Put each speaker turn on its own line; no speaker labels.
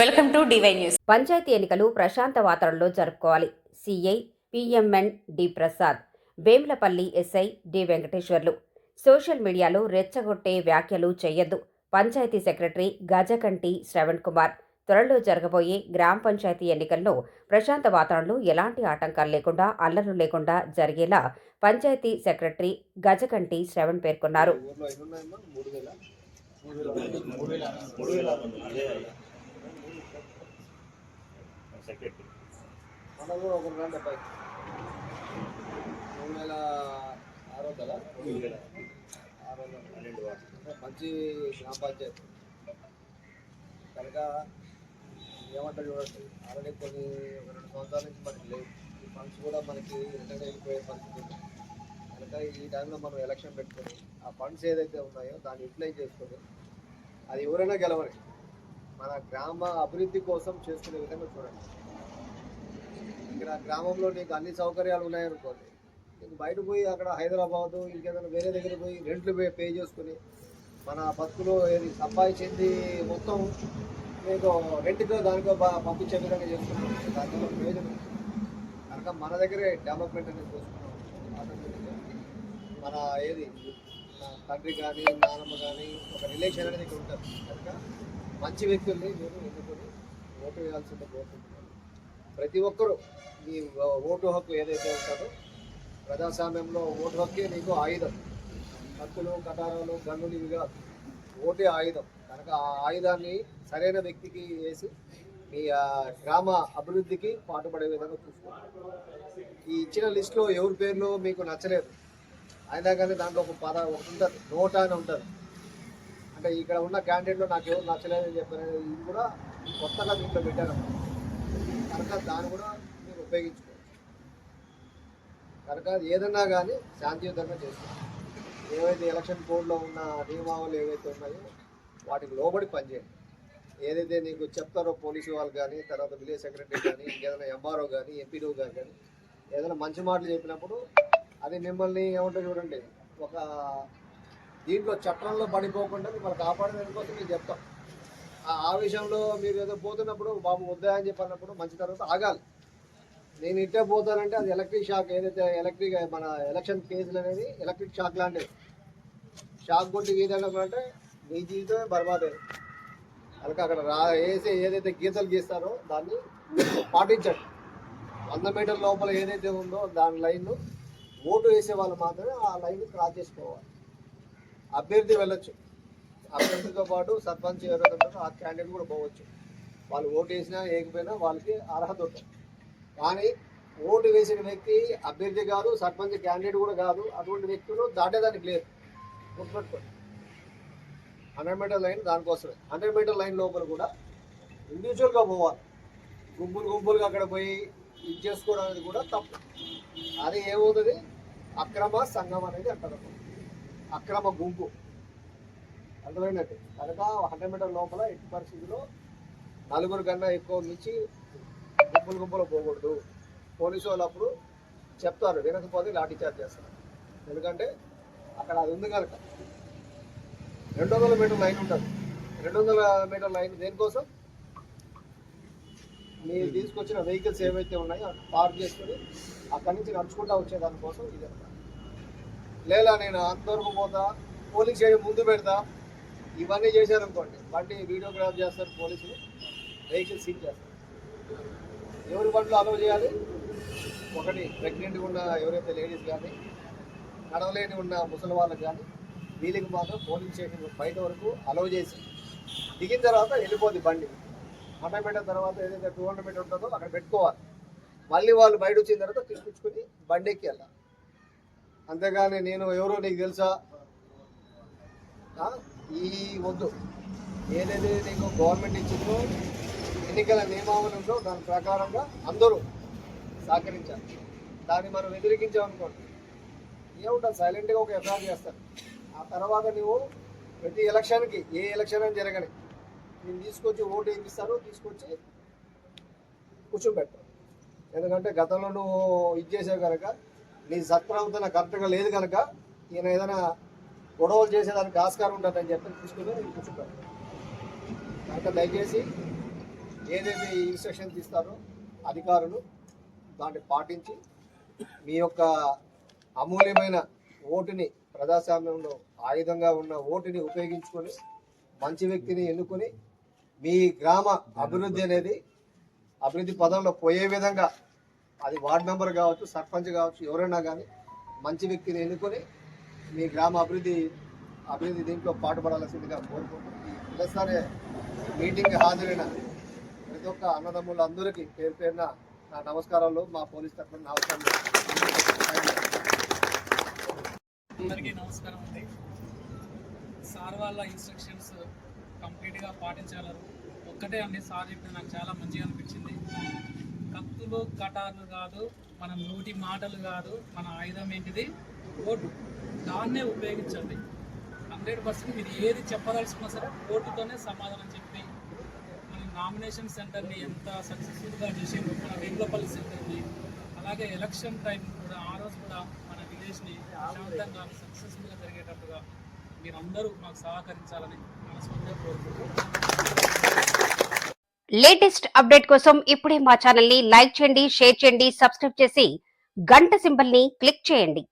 Welcome to DY news.
Panchayat ఎన్నికలు ప్రశాంత వాతావరణంలో జరుపుకోవాలి. CI PMN D Prasad Vemulapalli SI D Venkateswarlu. Social మీడియాలో రెచ్చగొట్టే వ్యాఖ్యలు చేయొద్దు. పంచాయతీ సెక్రటరీ గజకంటి శ్రవణ్ కుమార్. త్వరలో జరగబోయే గ్రామ పంచాయతీ ఎన్నికల్లో ప్రశాంత వాతావరణంలో ఎలాంటి ఆటంకాలు లేకుండా అల్లర్లు లేకుండా జరిగేలా పంచాయతీ సెక్రటరీ గజకంటి శ్రవణ్ పేర్కొన్నారు.
కూడా ఒక రెండు డెబ్బై. మూడు వేల ఆరు వందల ఆరు వందల పన్నెండు మంచి గ్రామ పంచాయతీ కనుక ఏమంటారు చూడండి. ఆల్రెడీ కొన్ని ఒక రెండు సంవత్సరాల నుంచి మనకి లేవు. ఈ ఫండ్స్ కూడా మనకి రిటర్న్ అయిపోయే పరిస్థితి ఉంది. కనుక ఈ టైంలో మనం ఎలక్షన్ పెట్టుకొని ఆ ఫండ్స్ ఏదైతే ఉన్నాయో దాన్ని యూటిలైజ్ చేసుకొని అది ఎవరైనా గెలవని మన గ్రామ అభివృద్ధి కోసం చేసుకునే విధంగా చూడండి. గ్రామంలో నీకు అన్ని సౌకర్యాలు ఉన్నాయనుకోండి నీకు బయట పోయి అక్కడ హైదరాబాద్ ఇంకేదైనా వేరే దగ్గర పోయి రెంట్లు పే చేసుకుని మన బతుకులో ఏది సంపాదించింది మొత్తం మీకు రెంట్కో దానికో పంపించే విధంగా చేసుకున్నాం దానివల్ల ప్రయోజనం కనుక మన దగ్గరే డెవలప్మెంట్ అనేది చూసుకున్నాం మన ఏది? తండ్రి కానీ నానమ్మ కానీ ఒక రిలేషన్ అనేది ఇక్కడ ఉంటుంది. కనుక మంచి వ్యక్తుల్ని మీరు ఎన్నుకొని ఓటు వేయాల్సిందే కోరుకుంటున్నాను. ప్రతి ఒక్కరూ మీ ఓటు హక్కు ఏదైతే ఉంటుందో ప్రజాస్వామ్యంలో ఓటు హక్కే నీకు ఆయుధం. కత్తులు కటారాలు గన్నులు ఇవి కాదు ఓటే ఆయుధం. కనుక ఆ ఆయుధాన్ని సరైన వ్యక్తికి వేసి మీ గ్రామ అభివృద్ధికి పాటుపడే విధంగా చూసుకోండి. ఈ ఇచ్చిన లిస్టులో ఎవరి పేర్లు మీకు నచ్చలేదు? అయినా కానీ దాంట్లో ఒక పద ఒకటి ఉంటుంది నోట అని ఉంటుంది. అంటే ఇక్కడ ఉన్న క్యాండిడేట్లో నాకు ఎవరు నచ్చలేదని చెప్పారు ఇది కూడా కొత్తగా దీంట్లో పెట్టాను కనుక దాన్ని కూడా మీరు ఉపయోగించుకోవచ్చు. కనుక ఏదన్నా కానీ శాంతియుతంగా చేస్తాం ఏవైతే ఎలక్షన్ కోడ్లో ఉన్న నియమావళి ఏవైతే ఉన్నాయో వాటికి లోబడి పనిచేయండి. ఏదైతే నీకు చెప్తారో పోలీసు వాళ్ళు కానీ తర్వాత విలేజ్ సెక్రటరీ కానీ ఏదైనా ఎంఆర్ఓ కానీ ఎంపీడో గారు కానీ ఏదైనా మంచి మాటలు చెప్పినప్పుడు అది మిమ్మల్ని ఏమంటారు చూడండి ఒక దీంట్లో చట్టంలో పడిపోకుండా మిమ్మల్ని కాపాడడానికి కోసం మేము చెప్తాం ఆ ఆవేశంలో విషయంలో మీరు ఏదో పోతున్నప్పుడు బాబు వద్దా అని చెప్పినప్పుడు మంచి తర్వాత ఆగాలి. నేను ఇట్టే పోతానంటే అది ఎలక్ట్రిక్ షాక్ ఏదైతే ఎలక్ట్రిక్ మన ఎలక్షన్ కేసులు అనేది ఎలక్ట్రిక్ షాక్ లాంటిది షాక్ కొట్టి గీతడం అంటే జీవితమే బర్బాదే. కనుక అక్కడ రా వేసే ఏదైతే గీతలు గీస్తారో దాన్ని పాటించండి. వంద మీటర్ లోపల ఏదైతే ఉందో దాని లైన్ ఓటు వేసే వాళ్ళు మాత్రమే ఆ లైన్ క్రాస్ చేసుకోవాలి. అభ్యర్థి వెళ్ళొచ్చు. అభ్యర్థులతో పాటు సర్పంచ్ ఎవరైతే ఉంటారో ఆ క్యాండిడేట్ కూడా పోవచ్చు. వాళ్ళు ఓటు వేసినా వేయకపోయినా వాళ్ళకి అర్హత ఉంటుంది. కానీ ఓటు వేసిన వ్యక్తి అభ్యర్థి కాదు సర్పంచ్ క్యాండిడేట్ కూడా కాదు అటువంటి వ్యక్తులు దాటేదానికి లేదు. గుర్తుపెట్టుకోండి. హండ్రెడ్ మీటర్ లైన్ దానికోసమే. హండ్రెడ్ మీటర్ లైన్ లోపల కూడా ఇండివిజువల్గా పోవాలి. గుంపులు గుంపులుగా అక్కడ పోయి ఇది చేసుకోవడం అనేది కూడా తప్పు. అది ఏమవుతుంది? అక్రమ సంఘం అనేది అంటారు. అక్రమ గుంపు. అర్థమైనట్టు కనుక హండ్రెడ్ మీటర్ లోపల ఎట్టి పరిస్థితిలో నలుగురు కన్నా ఎక్కువ మించి గుంపులు గుంపులు పోకూడదు. పోలీసు వాళ్ళు అప్పుడు చెప్తారు వినకపోతే లాఠీ చార్జ్ చేస్తారు ఎందుకంటే అక్కడ అది ఉంది కనుక. రెండు వందల మీటర్ లైన్ ఉంటుంది. రెండు వందల మీటర్ లైన్ దేనికోసం? మీరు తీసుకొచ్చిన వెహికల్స్ ఏవైతే ఉన్నాయో పార్క్ చేసుకొని అక్కడి నుంచి నడుచుకుంటా వచ్చేదానికోసం ఇది అన్నమాట. లేదా నేను అంతవరకు పోతా పోలీస్ స్టేషన్ ముందు పెడతా ఇవన్నీ చేశారనుకోండి బండి వీడియోగ్రాఫ్ చేస్తారు పోలీసులు వెహికల్ సీజ్ చేస్తారు. ఎవరి బండ్లు అలవ్ చేయాలి? ఒకటి ప్రెగ్నెంట్గా ఉన్న ఎవరైతే లేడీస్ కానీ నడవలేని ఉన్న ముసలి వాళ్ళకి కానీ వీళ్ళకి మాత్రం పోలీస్ స్టేషన్ బయట వరకు అలవ్ చేసి దిగిన తర్వాత వెళ్ళిపోద్ది బండి. హండ్రెడ్ పెట్టిన తర్వాత ఏదైతే టూ హండ్రెడ్ మీటర్ ఉంటుందో అక్కడ పెట్టుకోవాలి. మళ్ళీ వాళ్ళు బయట వచ్చిన తర్వాత తీసుకొచ్చుకొని బండి ఎక్కి వెళ్ళాలి. అంతేగాని నేను ఎవరో నీకు తెలుసా? ఈ వద్దు. ఏదైతే నీకు గవర్నమెంట్ ఇచ్చిందో ఎన్నికల నియమావళి ఉందో దాని ప్రకారంగా అందరూ సహకరించాలి. దాన్ని మనం వ్యతిరేకించామనుకోండి ఏముంటుంది సైలెంట్గా ఒక ఎఫ్ఐఆర్ చేస్తారు. ఆ తర్వాత నువ్వు ప్రతి ఎలక్షన్కి ఏ ఎలక్షన్ అని జరగని నేను తీసుకొచ్చి ఓటు వేపిస్తారు తీసుకొచ్చి కూర్చోబెడతారు ఎందుకంటే గతంలో నువ్వు ఇది చేసావు కనుక నీ సత్ప్రవర్తన కరెక్ట్గా లేదు కనుక ఈయన ఏదైనా గొడవలు చేసేదానికి ఆస్కారం ఉంటుందని చెప్పి తీసుకుని నేను కూర్చుంటాను. కనుక దయచేసి ఏదైతే ఇన్స్ట్రక్షన్ ఇన్స్ట్రక్షన్స్ ఇస్తారో అధికారులు దాన్ని పాటించి మీ యొక్క అమూల్యమైన ఓటుని ప్రజాస్వామ్యంలో ఆయుధంగా ఉన్న ఓటుని ఉపయోగించుకొని మంచి వ్యక్తిని ఎన్నుకొని మీ గ్రామ అభివృద్ధి అనేది అభివృద్ధి పదంలో పోయే విధంగా అది వార్డ్ మెంబర్ కావచ్చు సర్పంచ్ కావచ్చు ఎవరైనా కానీ మంచి వ్యక్తిని ఎన్నుకొని మీ గ్రామ అభివృద్ధి అభివృద్ధి దీంట్లో పాటుపడాల్సిందిగా కోరుకుంటున్నాను. ఈ మొదటిసారి మీటింగ్ హాజరైన ప్రతి ఒక్క అన్నదమ్ములందరికీ పేరు పేరున నా నమస్కారాలు మా పోలీస్ తరఫున నమస్కారం
అందరికీ నమస్కారం అండి. సార్ వాళ్ళ ఇన్స్ట్రక్షన్స్ కంప్లీట్గా పాటించగలరు ఒక్కటే అండి సార్ చెప్పింది నాకు చాలా మంచిగా అనిపించింది. కత్తులు కటార్లు కాదు మన నోటి మాటలు కాదు మన ఆయుధం ఏంటిది? ఓటు. దాన్నే ఉపయోగించండి. హండ్రెడ్ పర్సెంట్ మీరు ఏది చెప్పదలుచుకున్నా సరే కోర్టుతోనే సమాధానం చెప్పి మన నామినేషన్ సెంటర్ని ఎంత సక్సెస్ఫుల్గా చేసిండ్రు మన వేములపల్లి సెంటర్ని అలాగే ఎలక్షన్ టైం కూడా ఆ రోజు కూడా మన విలేజ్ని శాంతంగా సక్సెస్ఫుల్గా జరిగేటట్టుగా మీరందరూ మాకు సహకరించాలని మనస్ఫూర్తిగా కోరుకుంటున్నాను
లేటెస్ట్ అప్డేట్ కోసం ఇప్పుడే మా ఛానల్ని లైక్ చేయండి షేర్ చేయండి సబ్స్క్రైబ్ చేసి గంట సింబల్ని క్లిక్ చేయండి.